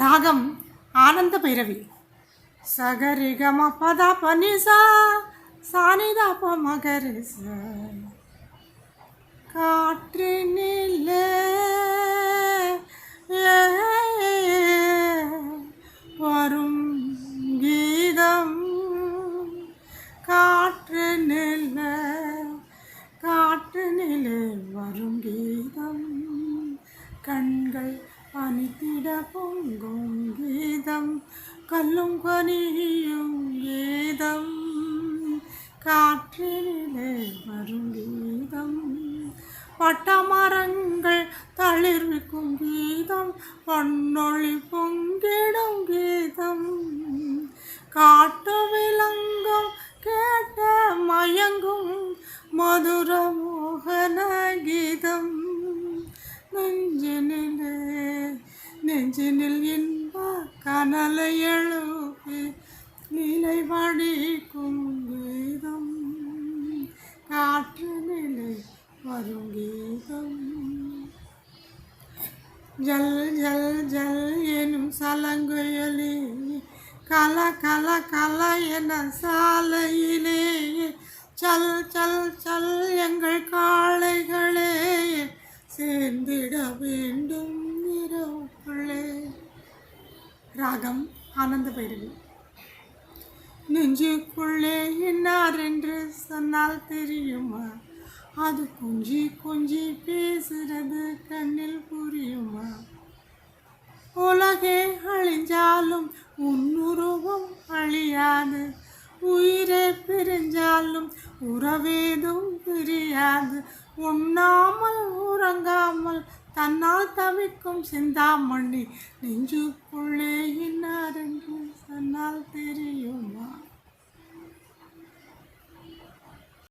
ராகம் ஆனந்த பைரவி. சகரிகம பதா பனிசா சானிதா ப மகரிச. காற்றினிலே வரும் கீதம். காற்று நில காற்று நிலை வரும் கீதம். கண்கள் பனித்திட பொங்கும் கீதம் கல்லும் கனியும் கீதம். காற்றினிலே வரும் கீதம் பட்டமரங்கள் தளிர்விக்கும் கீதம் பொன்னொழி பொங்கிடும் கீதம். காட்டு விலங்கும் கேட்ட மயங்கும் மது நெஞ்சினில் இன்ப கனலை எழுப்பி நிலை படிக்கும் கீதம். காற்று நிலை வரும் கீதம். ஜல் ஜல் ஜல் எனும் சலங்குயலி கல கல கல என சாலையிலே சல் சல் சல் எங்கள் காளைகளே சேர்ந்திட வேண்டும். ராகம் ஆனந்த பைரவி. நெஞ்சுக்குள்ளே என்னார் என்று சொன்னால் தெரியுமா? அது கொஞ்சி கொஞ்சி பேசுறது கண்ணில் புரியுமா? உலகே அழிஞ்சாலும் உன்னுருவம் அழியாது. உயிரே பிரிஞ்சாலும் உறவேதும் பிரியாது. உண்ணாமல் உறங்காமல் தன்னால் தவிக்கும் சிந்தாமணி நெஞ்சுக்குள்ளே இன்னார் என்று சொன்னால் தெரியும்